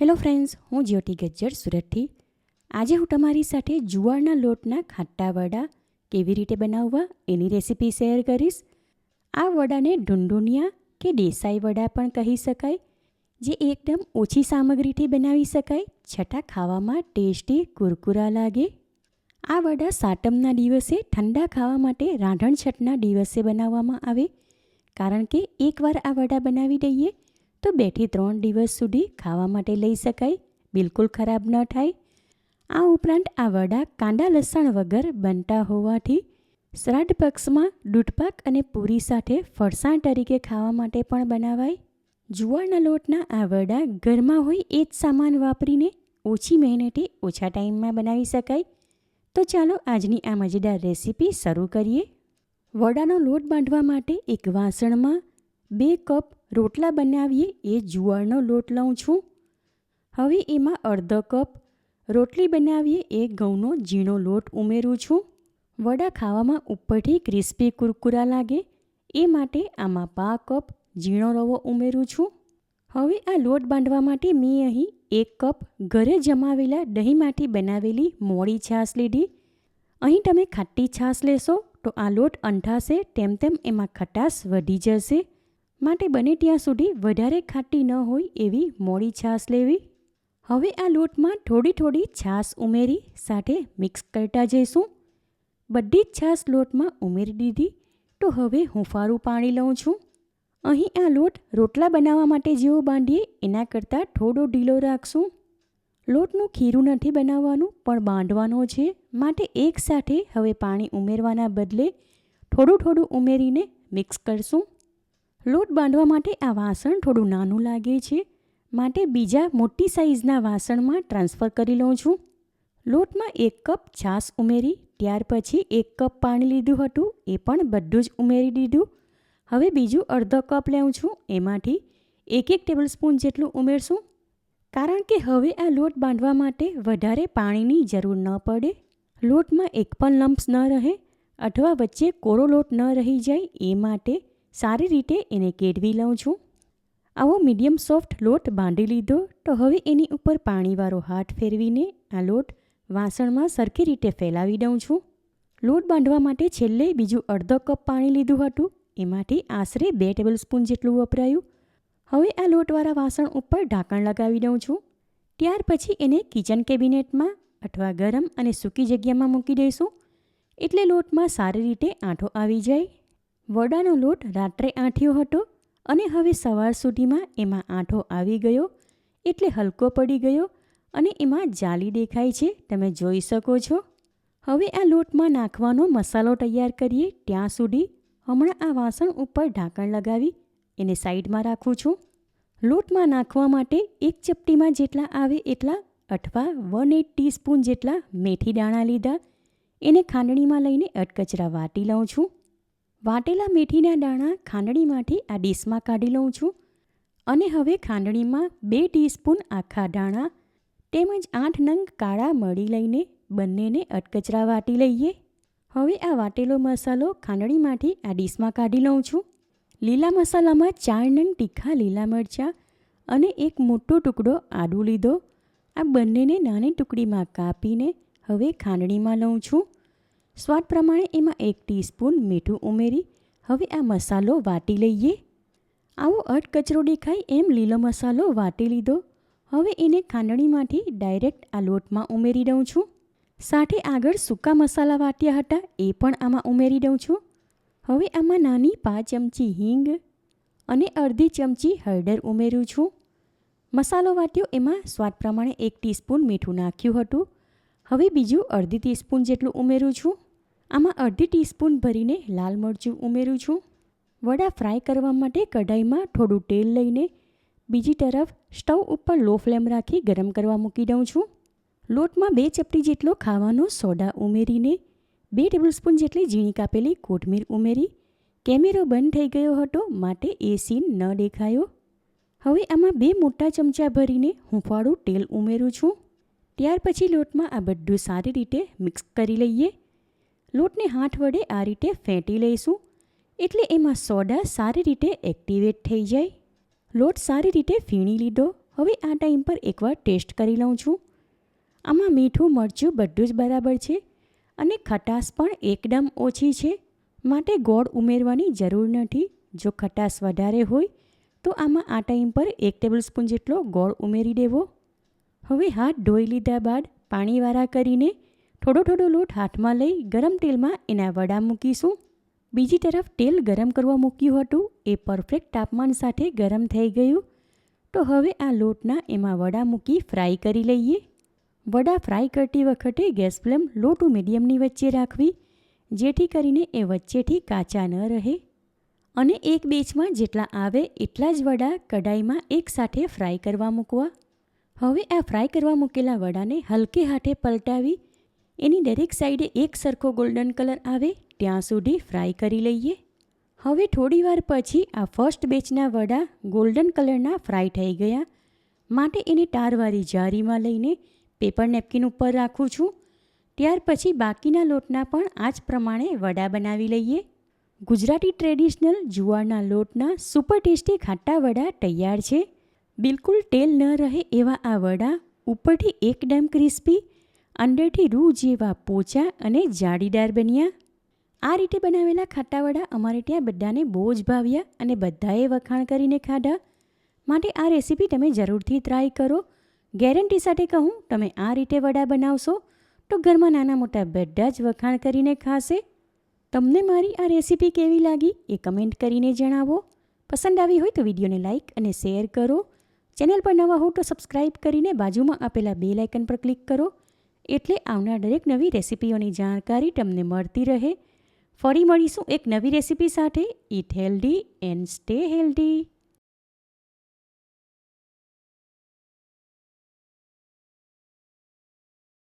Hello friends, હું જ્યોતિ ગજ્જર સુરતથી. આજે હું તમારી સાથે જુવારના લોટના ખાટા વડા કેવી રીતે બનાવવા એની રેસીપી શેર કરીશ. આ વડાને ઢુંઢુનિયા કે દેસાઈ વડા પણ કહી શકાય, જે એકદમ ઓછી સામગ્રીથી બનાવી શકાય, છતાં ખાવામાં ટેસ્ટી, કુરકુરા લાગે. આ વડા સાતમના દિવસે ઠંડા ખાવા માટે રાંધણછટના દિવસે બનાવવામાં આવે, કારણ કે એકવાર આ વડા બનાવી દઈએ તો બેથી ત્રણ દિવસ સુધી ખાવા માટે લઈ શકાય, બિલકુલ ખરાબ ન થાય. આ ઉપરાંત આ વડા કાંદા લસણ વગર બનતા હોવાથી શ્રાદ્ધ પક્ષમાં દૂધપાક અને પૂરી સાથે ફરસાણ તરીકે ખાવા માટે પણ બનાવાય. જુવારના લોટના આ વડા ઘરમાં હોય એ જ સામાન વાપરીને ઓછી મહેનતે ઓછા ટાઈમમાં બનાવી શકાય. તો ચાલો આજની આ મજેદાર રેસીપી શરૂ કરીએ. વડાનો લોટ બાંધવા માટે એક વાસણમાં બે કપ રોટલા બનાવીએ એ જુવારનો લોટ લઉં છું. હવે એમાં અડધો કપ રોટલી બનાવીએ એ ઘઉંનો ઝીણો લોટ ઉમેરું છું. વડા ખાવામાં ઉપરથી ક્રિસ્પી કુરકુરા લાગે, એ માટે આમાં પા કપ ઝીણો રવો ઉમેરું છું. હવે આ લોટ બાંધવા માટે મેં અહીં એક કપ ઘરે જમાવેલા દહીંમાંથી બનાવેલી મોડી છાશ લીધી. અહીં તમે ખાટી છાશ લેશો તો આ લોટ અંઠાશે, તેમ તેમ એમાં ખટાશ વધી જશે. માટે બને ત્યાં સુધી વધારે ખાટી ન હોય એવી મોડી છાશ લેવી. હવે આ લોટમાં થોડી થોડી છાશ ઉમેરી સાથે મિક્સ કરતા જઈશું. બધી જ છાશ લોટમાં ઉમેરી દીધી તો હવે હું ફારું પાણી લઉં છું. અહીં આ લોટ રોટલા બનાવવા માટે જેવો બાંધીએ એના કરતાં થોડો ઢીલો રાખશું. લોટનું ખીરું નથી બનાવવાનું પણ બાંધવાનો છે, માટે એકસાથે હવે પાણી ઉમેરવાના બદલે થોડું થોડું ઉમેરીને મિક્સ કરશું. લોટ બાંધવા માટે આ વાસણ થોડું નાનું લાગે છે. માટે બીજા મોટી સાઇઝના વાસણમાં ટ્રાન્સફર કરી લઉં છું. લોટમાં એક કપ છાશ ઉમેરી, ત્યાર પછી એક કપ પાણી લીધું હતું, એ પણ બધું જ ઉમેરી દીધું. હવે બીજું અડધો કપ લેઉં છું, એમાંથી એક એક ટેબલ સ્પૂન જેટલું ઉમેરશું. કારણ કે હવે આ લોટ બાંધવા માટે વધારે પાણીની જરૂર ન પડે. લોટમાં એક પણ લમ્પ્સ ન રહે, અથવા વચ્ચે કોરો લોટ ન રહી જાય, એ માટે સારી રીતે એને કેળવી લઉં છું. આવો મીડિયમ સોફ્ટ લોટ બાંધી લીધો તો હવે એની ઉપર પાણીવાળો હાથ ફેરવીને આ લોટ વાસણમાં સરખી રીતે ફેલાવી દઉં છું. લોટ બાંધવા માટે છેલ્લે બીજું અડધો કપ પાણી લીધું હતું. એમાંથી આશરે બે ટેબલ સ્પૂન જેટલું વપરાયું. હવે આ લોટવાળા વાસણ ઉપર ઢાંકણ લગાવી દઉં છું. ત્યાર પછી એને કિચન કેબિનેટમાં અથવા ગરમ અને સૂકી જગ્યામાં મૂકી દઈશું. એટલે લોટમાં સારી રીતે આંઠો આવી જાય વડાનો લોટ રાત્રે આંઠ્યો હતો અને હવે સવાર સુધીમાં એમાં આંઠો આવી ગયો, એટલે હલકો પડી ગયો અને એમાં જાલી દેખાય છે, તમે જોઈ શકો છો. હવે આ લોટમાં નાખવાનો મસાલો તૈયાર કરીએ, ત્યાં સુધી હમણાં આ વાસણ ઉપર ઢાંકણ લગાવી એને સાઈડમાં રાખું છું. લોટમાં નાખવા માટે એક ચપટીમાં જેટલા આવે એટલા અથવા વન એટ ટીસ્પૂન જેટલા મેથી દાણા લીધા, એને ખાંડણીમાં લઈને અટકચરા વાટી લઉં છું. વાટેલા મેથીના દાણા ખાંડણીમાંથી આ ડીશમાં કાઢી લઉં છું અને હવે ખાંડણીમાં બે ટીસ્પૂન આખા દાણા તેમજ આઠ નંગ કાળા મળી લઈને બંનેને અટકચરા વાટી લઈએ. હવે આ વાટેલો મસાલો ખાંડણીમાંથી આ ડીશમાં કાઢી લઉં છું. લીલા મસાલામાં ચાર નંગ તીખા લીલા મરચાં અને એક મોટો ટુકડો આદુ લીધો. આ બંનેને નાની ટુકડીમાં કાપીને હવે ખાંડણીમાં લઉં છું. સ્વાદ પ્રમાણે એમાં એક ટીસ્પૂન મીઠું ઉમેરી, હવે આ મસાલો વાટી લઈએ. આવો અટકચરો દેખાય એમ લીલો મસાલો વાટી લીધો. હવે એને ખાંડણીમાંથી ડાયરેક્ટ આ લોટમાં ઉમેરી દઉં છું. સાથે આગળ સૂકા મસાલા વાટ્યા હતા એ પણ આમાં ઉમેરી દઉં છું. હવે આમાં નાની પાંચ ચમચી હિંગ અને અડધી ચમચી હળદર ઉમેરું છું. મસાલો વાટ્યો એમાં સ્વાદ પ્રમાણે એક ટીસ્પૂન મીઠું નાખ્યું હતું. હવે બીજું અડધી ટીસ્પૂન જેટલું ઉમેરું છું. આમાં અડધી ટીસ્પૂન ભરીને લાલ મરચું ઉમેરું છું. વડા ફ્રાય કરવા માટે કઢાઈમાં થોડું તેલ લઈને બીજી તરફ સ્ટવ ઉપર લો ફ્લેમ રાખી ગરમ કરવા મૂકી દઉં છું. લોટમાં બે ચપટી જેટલો ખાવાનો સોડા ઉમેરીને બે ટેબલસ્પૂન જેટલી ઝીણી કાપેલી કોથમીર ઉમેરી. કેમેરો બંધ થઈ ગયો હતો, માટે એ સીન ન દેખાયો. હવે આમાં બે મોટા ચમચા ભરીને હુંફાળું તેલ ઉમેરું છું. ત્યાર પછી લોટમાં આ બધું સારી રીતે મિક્સ કરી લઈએ. લોટને હાથ વડે આ રીતે ફેંટી લઈશું. એટલે એમાં સોડા સારી રીતે એક્ટિવેટ થઈ જાય. લોટ સારી રીતે ફીણી લીધો. હવે આ ટાઈમ પર એકવાર ટેસ્ટ કરી લઉં છું. આમાં મીઠું, મરચું બધું જ બરાબર છે અને ખટાશ પણ એકદમ ઓછી છે. માટે ગોળ ઉમેરવાની જરૂર નથી. જો ખટાશ વધારે હોય, તો આમાં આ ટાઈમ પર એક ટેબલ સ્પૂન જેટલો ગોળ ઉમેરી દેવો. હવે હાથ ધોઈ લીધા બાદ પાણીવાળા કરીને થોડો થોડો લોટ હાથમાં લઈ ગરમ તેલમાં એના વડા મૂકીશું. બીજી તરફ તેલ ગરમ કરવા મૂક્યું હતું, એ પરફેક્ટ તાપમાન સાથે ગરમ થઈ ગયું. તો હવે આ લોટના એમાં વડા મૂકી ફ્રાય કરી લઈએ. વડા ફ્રાય કરતી વખતે ગેસ ફ્લેમ લો મીડિયમની વચ્ચે રાખવી, જેથી કરીને એ વચ્ચેથી કાચા ન રહે. અને એક બેચમાં જેટલા આવે એટલા જ વડા કઢાઈમાં એકસાથે ફ્રાય કરવા મૂકવા. હવે આ ફ્રાય કરવા મૂકેલા વડાને હલકે હાથે પલટાવી એની દરેક સાઈડે એક સરખો ગોલ્ડન કલર આવે, ત્યાં સુધી ફ્રાય કરી લઈએ. હવે થોડીવાર પછી આ ફર્સ્ટ બેચના વડા ગોલ્ડન કલરના ફ્રાય થઈ ગયા. માટે એને ટારવાળી જારીમાં લઈને પેપર નેપકિન ઉપર રાખું છું. ત્યાર પછી બાકીના લોટના પણ આ જ પ્રમાણે વડા બનાવી લઈએ. ગુજરાતી ટ્રેડિશનલ જુવારના લોટના સુપર ટેસ્ટી ખાટા વડા તૈયાર છે. બિલકુલ તેલ ન રહે એવા આ વડા ઉપરથી એકદમ ક્રિસ્પી અંદરથી રૂ જેવા પોચા અને જાડીદાર બન્યા. આ રીતે બનાવેલા ખાટાવડા અમારે ત્યાં બધાને બહુ જ ભાવ્યા અને બધાએ વખાણ કરીને ખાધા. માટે આ રેસીપી તમે જરૂરથી ટ્રાય કરો. ગેરંટી સાથે કહું, તમે આ રીતે વડા બનાવશો તો ઘરમાં નાના મોટા બધા જ વખાણ કરીને ખાશે. તમને મારી આ રેસીપી કેવી લાગી એ કમેન્ટ કરીને જણાવો. પસંદ આવી હોય તો વિડીયોને લાઇક અને શેર કરો. ચેનલ પર નવા હો તો સબસ્ક્રાઇબ કરીને બાજુમાં આપેલા બે લાઇકન પર ક્લિક કરો. એટલે આવનાર દરેક નવી રેસીપીઓની જાણકારી તમને મળતી રહે. ફરી મળીશું એક નવી રેસીપી સાથે. Eat healthy and stay healthy